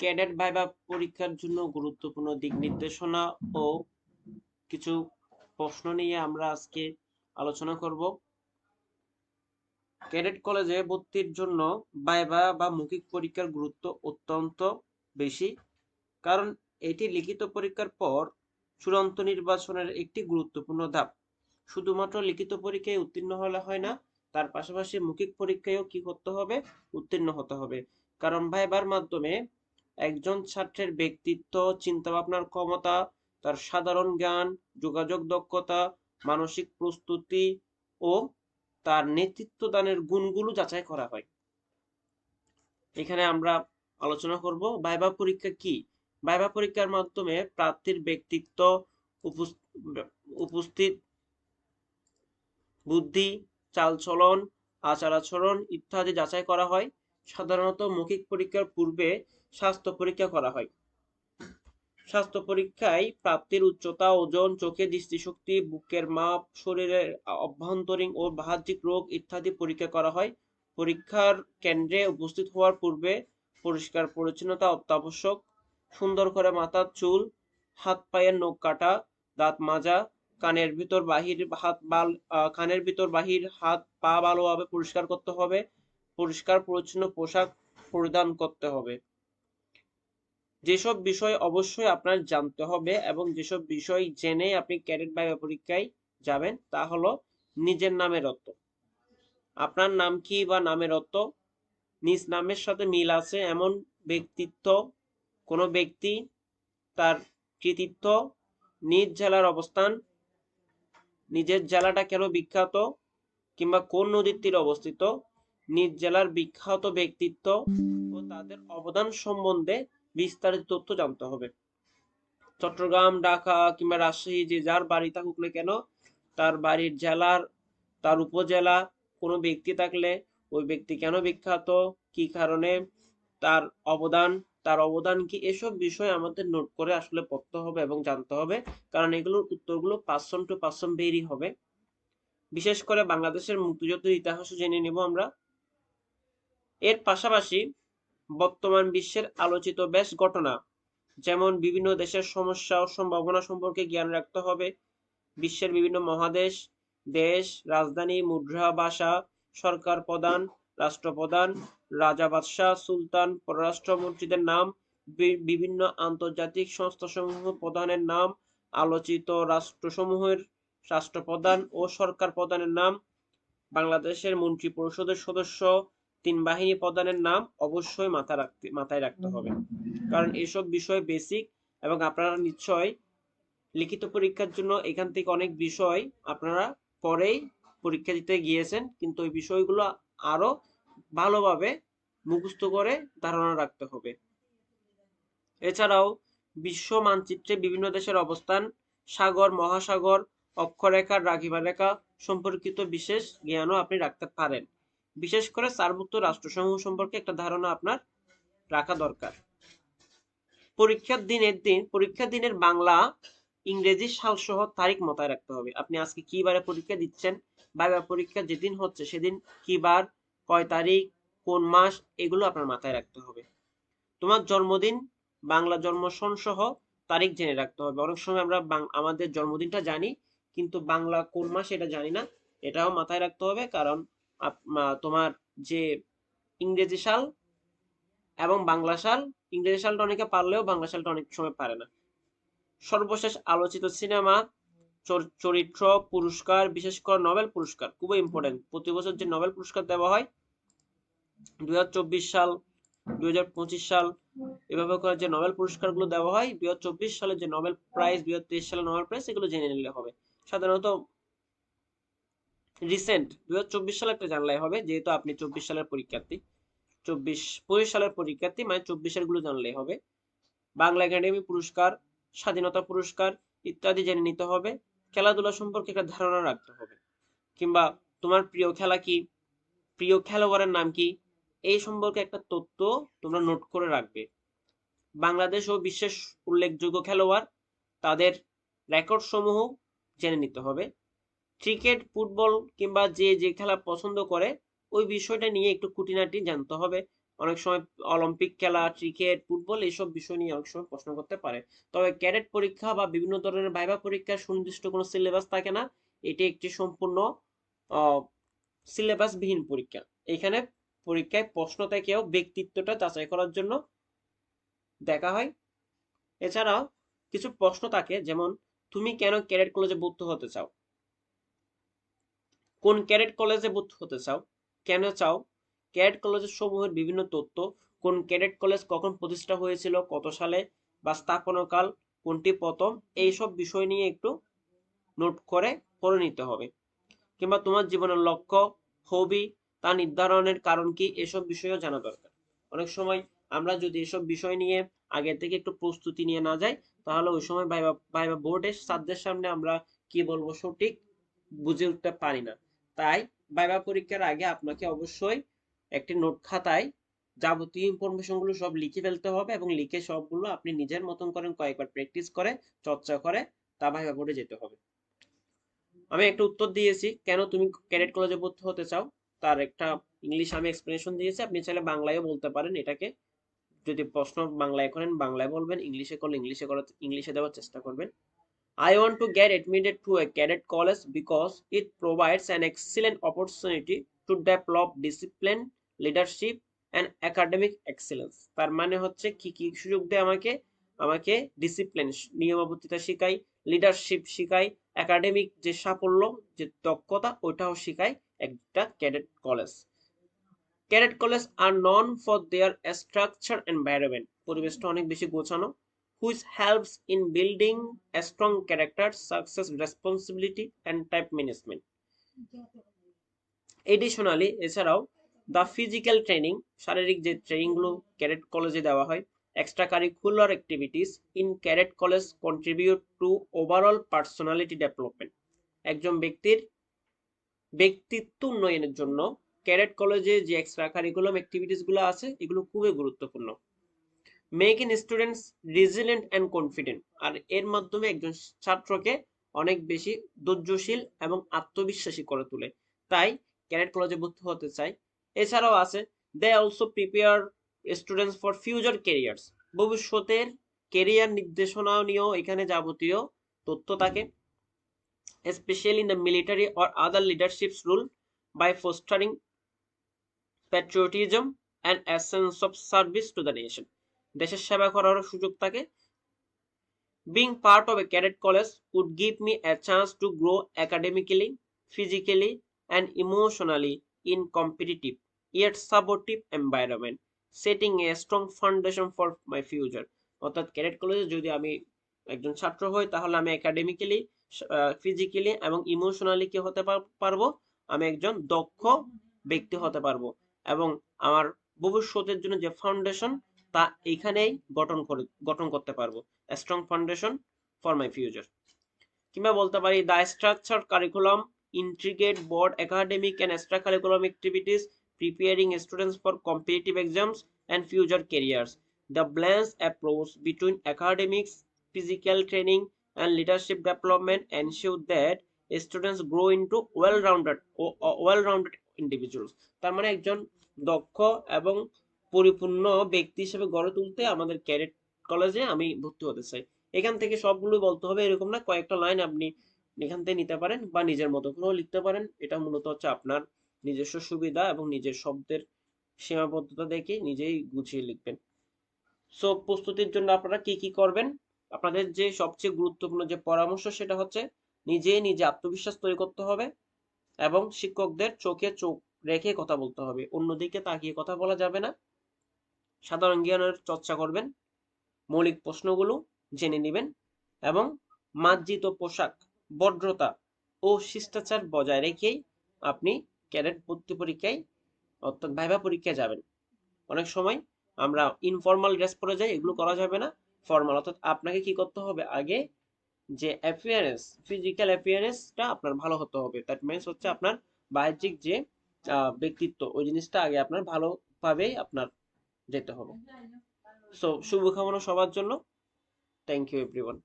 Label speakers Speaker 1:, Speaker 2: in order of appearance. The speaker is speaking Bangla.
Speaker 1: ক্যাডেট ভাইবা পরীক্ষার জন্য গুরুত্বপূর্ণ দিক নির্দেশনা ও কিছু প্রশ্ন নিয়ে আমরা আজকে আলোচনা করব। ক্যাডেট কলেজে ভর্তির জন্য ভাইবা বা মৌখিক পরীক্ষার গুরুত্ব অত্যন্ত বেশি, কারণ এটি লিখিত পরীক্ষার পর চূড়ান্ত নির্বাচনের একটি গুরুত্বপূর্ণ ধাপ। শুধুমাত্র লিখিত পরীক্ষায় উত্তীর্ণ হলে হয় না, তার পাশাপাশি মৌখিক পরীক্ষায়ও কি করতে হবে? উত্তীর্ণ হতে হবে। কারণ ভাইবার মাধ্যমে একজন ছাত্রের ব্যক্তিত্ব চিন্তা ভাবনার ক্ষমতা, তার সাধারণ জ্ঞান, যোগাযোগ দক্ষতা, মানসিক প্রস্তুতি ও তার নেতৃত্ব দানের গুণগুলো যাচাই করা হয়। এখানে আমরা আলোচনা করব ভাইবা পরীক্ষা কি? ভাইবা পরীক্ষার মাধ্যমে প্রার্থীর ব্যক্তিত্ব উপস্থিত বুদ্ধি, চালচলন আচার আচরণ ইত্যাদি যাচাই করা হয়। সাধারণত মৌখিক পরীক্ষার পূর্বে স্বাস্থ্য পরীক্ষা করা হয়। স্বাস্থ্য পরীক্ষায় প্রাপ্তির উচ্চতা, ওজন, চোখে দৃষ্টিশক্তি, বুকের মাপ, শরীরের অভ্যন্তরীণ ও বাহ্যিক রোগ ইত্যাদি পরীক্ষা করা হয়। পরীক্ষার কেন্দ্রে উপস্থিত হওয়ার পূর্বে পরিষ্কার পরিচ্ছন্নতা অত্যাবশ্যক, সুন্দর করে মাথার চুল, হাত পায়ের নখ কাটা, দাঁত মাজা, কানের ভিতর বাহির হাত বাল কানের ভিতর বাহির হাত পা ভালোভাবে পরিষ্কার করতে হবে, পরিষ্কার পরিচ্ছন্ন পোশাক পরিধান করতে হবে। যেসব বিষয় অবশ্যই আপনার জানতে হবে এবং যেসব বিষয় জেনে আপনি ক্যাডেট ভাইবা পরীক্ষায় যাবেন, তা হলো নিজের নামের অর্থ। আপনার নাম কি বা নামের অর্থ? নিজ নামের সাথে মিল আছে এমন ব্যক্তিত্ব, কোনো ব্যক্তি, তার কৃতিত্ব, নিজ জেলার অবস্থান, নিজের জেলাটা কেন বিখ্যাত কিংবা কোন নদীর তীরে অবস্থিত, নিজ জেলার বিখ্যাত ব্যক্তিত্ব ও তাদের অবদান সম্বন্ধে বিস্তারিত তথ্য জানতে হবে। চট্টগ্রাম, ঢাকা কিংবা রাজশাহী যে যার বাড়ি থাকুক না কেন, তার বাড়ির জেলার, তার উপজেলা, কোনো ব্যক্তি থাকলে ওই ব্যক্তি কেন বিখ্যাত, কি কারণে, তার অবদান তার অবদান কি, এসব বিষয় আমাদের নোট করে আসলে পড়তে হবে এবং জানতে হবে, কারণ এগুলোর উত্তরগুলো পার্সন টু পার্সন বেরই হবে। বিশেষ করে বাংলাদেশের মুক্তিযুদ্ধের ইতিহাসও জেনে নেব আমরা। এর পাশাপাশি বর্তমান বিশ্বের আলোচিত বেশ ঘটনা, যেমন বিভিন্ন দেশের সমস্যা ও সম্ভাবনা সম্পর্কে জ্ঞান রাখতে হবে। বিশ্বের বিভিন্ন মহাদেশ, দেশ, রাজধানী, মুদ্রা ভাষা, সরকার প্রধান, রাষ্ট্রপ্রধান, রাজা বাদশাহ, সুলতান, পররাষ্ট্রমন্ত্রীদের নাম বিভিন্ন আন্তর্জাতিক সংস্থাসমূহ প্রধানের নাম, আলোচিত রাষ্ট্রসমূহের রাষ্ট্রপ্রধান ও সরকার প্রধানের নাম, বাংলাদেশের মন্ত্রী পরিষদের সদস্য তিন বাহিনী প্রধানের নাম অবশ্যই মাথা রাখতে মাথায় রাখতে হবে। কারণ এসব বিষয় বেসিক এবং আপনারা নিশ্চয় লিখিত পরীক্ষার জন্য এখান থেকে অনেক বিষয় আপনারা পরেই পরীক্ষা দিতে গিয়েছেন, কিন্তু ওই বিষয়গুলো আরও ভালোভাবে মুখস্থ করে ধারণা রাখতে হবে। এছাড়াও বিশ্ব মানচিত্রে বিভিন্ন দেশের অবস্থান, সাগর, মহাসাগর অক্ষরেখা দ্রাঘিমা রেখা সম্পর্কিত বিশেষ জ্ঞানও আপনি রাখতে পারেন। বিশেষ করে সার্বভৌম রাষ্ট্রসমূহ সম্পর্কে একটা ধারণা আপনার রাখা দরকার। পরীক্ষার দিনের দিন, পরীক্ষার দিনের বাংলা, ইংরেজি সাল সহ তারিখ মাথায় রাখতে হবে। আপনি আজকে কি বারে পরীক্ষা দিচ্ছেন, বা পরীক্ষা যেদিন হচ্ছে সেদিন কি বার, কয় তারিখ, কোন মাস, এগুলো আপনার মাথায় রাখতে হবে। তোমার জন্মদিন, বাংলা জন্ম সন সহ তারিখ জেনে রাখতে হবে। অনেক সময় আমরা আমাদের জন্মদিনটা জানি, কিন্তু বাংলা কোন মাস এটা জানি না, এটাও মাথায় রাখতে হবে, কারণ তোমার যে ইংরেজি সাল এবং বাংলা সাল, ইংরেজি সালটা অনেকে পারলেও বাংলা সালটা অনেক সময় পারে না। সর্বশেষ আলোচিত সিনেমা চরিত্র, পুরস্কার, বিশেষ করে নোবেল পুরস্কার, খুবই ইম্পর্টেন্ট প্রতি বছর যে নোবেল পুরস্কার দেওয়া হয় দুই হাজার চব্বিশ সাল দুই হাজার পঁচিশ সাল, এভাবে করে যে নোবেল পুরস্কারগুলো দেওয়া হয় দুই হাজার চব্বিশ সালে যে নোবেল প্রাইজ দুই সালে নোবেল প্রাইজ, এগুলো জেনে নিলে হবে। সাধারণত রিসেন্ট দুই সালে একটা জানলাই হবে, যেহেতু আপনি চব্বিশ সালের পরীক্ষার্থী। চব্বিশ, পঁচিশ সালের পরীক্ষার্থী মানে চব্বিশেরগুলো জানলেই হবে। বাংলা একাডেমি পুরস্কার, স্বাধীনতা পুরস্কার ইত্যাদি জেনে নিতে হবে। খেলাধুলা সম্পর্কে একটা ধারণা রাখতে হবে। কিংবা তোমার প্রিয় খেলা কি? প্রিয় খেলোয়াড়ের নাম কি? এই সম্পর্কে একটা তথ্য তোমরা নোট করে রাখবে। বাংলাদেশ ও বিশ্বের উল্লেখযোগ্য খেলোয়াড়, তাদের রেকর্ড সমূহ জেনে নিতে হবে। ক্রিকেট, ফুটবল কিংবা যে যে খেলা পছন্দ করে, ওই বিষয়টা নিয়ে একটু খুঁটিনাটি জানতে হবে। অনেক সময় অলিম্পিক খেলা, ক্রিকেট, ফুটবল এইসব বিষয় নিয়ে অনেক সময় প্রশ্ন করতে পারে। তবে ক্যাডেট পরীক্ষা বা বিভিন্ন ধরনের ভাইবা পরীক্ষার সুনির্দিষ্ট কোনো সিলেবাস থাকে না। এটি একটি সম্পূর্ণ সিলেবাসবিহীন পরীক্ষা। এখানে পরীক্ষায় প্রশ্ন থেকেও ব্যক্তিত্বটা যাচাই করার জন্য দেখা হয়। এছাড়াও কিছু প্রশ্ন থাকে, যেমন, তুমি কেন ক্যাডেট কলেজে ভর্তি হতে চাও? কোন ক্যাডেট কলেজে ভর্তি হতে চাও? কেন চাও? ক্যাডেট কলেজের সমূহের বিভিন্ন তথ্য। কোন ক্যাডেট কলেজ কখন প্রতিষ্ঠা হয়েছিল? কত সালে? বা স্থাপনকাল? কোনটি প্রথম? এইসব বিষয় নিয়ে একটু নোট করে পড়ে নিতে হবে। কিংবা তোমার জীবনের লক্ষ্য হবি তা নির্ধারণের কারণ কি? এসব বিষয়েও জানা দরকার। অনেক সময় আমরা যদি এসব বিষয় নিয়ে আগে থেকে একটু প্রস্তুতি নিয়ে না যাই, তাহলে ওই সময় ভাইবা ভাইবা বোর্ডের ছাত্রদের সামনে আমরা কি বলব সঠিক বুঝে উঠতে পারি না। তাই ভাইবা পরীক্ষার আগে আপনাকে অবশ্যই একটি নোট খাতায় যাবতীয় ইনফরমেশনগুলো সব লিখে ফেলতে হবে এবং লিখে সবগুলো আপনি নিজের মতন করেন কয়েকবার প্র্যাকটিস করে, চর্চা করে তা ভাইবা বোর্ডে যেতে হবে। আমি একটা উত্তর দিয়েছি, কেন তুমি ক্যাডেট কলেজে ভর্তি হতে চাও? তার একটা ইংলিশ আমি এক্সপ্লেনেশন দিয়েছি, আপনি চাইলে বাংলায়ও বলতে পারেন, এটাকে যদি প্রশ্ন বাংলায় করেন, বাংলায় বলবেন ইংলিশে করলে ইংলিশে করার ইংলিশে দেওয়ার চেষ্টা করবেন। I want to get admitted to a cadet college because it provides an excellent opportunity to develop discipline, leadership and academic excellence. তার মানে হচ্ছে কি কি সুযোগ দেয় আমাকে আমাকে ডিসিপ্লিন নিয়মাবর্তিতা শিখায় লিডারশিপ শিখায় একাডেমিক যে সাফল্য যে দক্ষতা ওইটাও শিখায় একটা cadet college cadet college R non for their structure environment পরিবেশটা অনেক বেশি গোছানো which helps in building a strong character, success, responsibility and type management. Additionally, এছাড়াও দ্য ফিজিক্যাল ট্রেনিং শারীরিক যে ট্রেনিংগুলো ক্যাডেট কলেজে দেওয়া হয় extra curricular activities in cadet college contribute to overall personality development একজন ব্যক্তির ব্যক্তিত্ব উন্নয়নের জন্য ক্যাডেট কলেজে যে এক্সট্রা কারিকুলাম অ্যাক্টিভিটিসগুলো আছে এগুলো খুবই গুরুত্বপূর্ণ make students resilient and confident আর এর মাধ্যমে একজন ছাত্রকে অনেক বেশি ধৈর্যশীল এবং আত্মবিশ্বাসী করে তোলে। তাই ক্যাডেট কলেজে ভর্তি হতে চাই। এছাড়াও আছে they also prepare students for future careers ভবিষ্যতের কেরিয়ার নির্দেশনা নিয়েও এখানে যাবতীয় তথ্য থাকে। Specially in the military or other leaderships rule by fostering patriotism and essence of service to the nation দেশের সেবা করারও সুযোগ থাকে। Being part of a cadet college would give me a chance to grow academically physically and emotionally in competitive yet supportive environment setting a strong foundation for my future অর্থাৎ ক্যাডেট কলেজে যদি আমি একজন ছাত্র হই, তাহলে আমি একাডেমিক্যালি ফিজিক্যালি এবং ইমোশনালি কি হতে পারব? আমি একজন দক্ষ ব্যক্তি হতে পারব। এবং আমার ভবিষ্যতের জন্য যে ফাউন্ডেশন তা এইখানেই গঠন করে, গঠন করতে পারব। Strong foundation for my future কিংবা বলতে পারি the structure curriculum integrate board academic and extra curriculum activities preparing students for competitive exams and future careers the balance approach between academics physical training and leadership development ensure that students grow in to well rounded well rounded individuals তার মানে একজন দক্ষ এবং পরিপূর্ণ ব্যক্তি হিসেবে গড়ে তুলতে আমাদের ক্যাডেট কলেজে আমি ভর্তি হতে চাই। এখান থেকে সবগুলো বলতে হবে এরকম না, কয়েকটা লাইন আপনি এখান থেকে নিতে পারেন বা নিজের মতো করেও লিখতে পারেন। এটা মূলত হচ্ছে আপনার নিজস্ব সুবিধা এবং নিজের শব্দের সীমাবদ্ধতা দেখে নিজেই গুছিয়ে লিখবেন। সো প্রস্তুতির জন্য আপনারা কি কি করবেন? আপনাদের যে সবচেয়ে গুরুত্বপূর্ণ যে পরামর্শ সেটা হচ্ছে নিজে নিজে আত্মবিশ্বাস তৈরি করতে হবে এবং শিক্ষকদের চোখে চোখ রেখে কথা বলতে হবে। অন্যদিকে তাকিয়ে কথা বলা যাবে না। সাধারণ জ্ঞানের চর্চা করবেন, মৌলিক প্রশ্নগুলো জেনে নেবেন এবং মার্জিত পোশাক, ভদ্রতা ও শিষ্টাচার বজায় রেখেই আপনি ক্যাডেট ভর্তি পরীক্ষায়, অর্থাৎ ভাইভা পরীক্ষায় যাবেন। অনেক সময় আমরা ইনফর্মাল ড্রেস পরে যাই, এগুলো করা যাবে না। ফর্মাল অর্থাৎ আপনাকে কি করতে হবে আগে যে অ্যাপিয়ারেন্স ফিজিক্যাল অ্যাপিয়ারেন্সটা আপনার ভালো হতে হবে। দ্যাট মিনস হচ্ছে আপনার বাহ্যিক যে ব্যক্তিত্ব, ওই জিনিসটা আগে আপনার ভালোভাবেই আপনার যেতে হবে। সো শুভকামনা সবার জন্য। Thank you everyone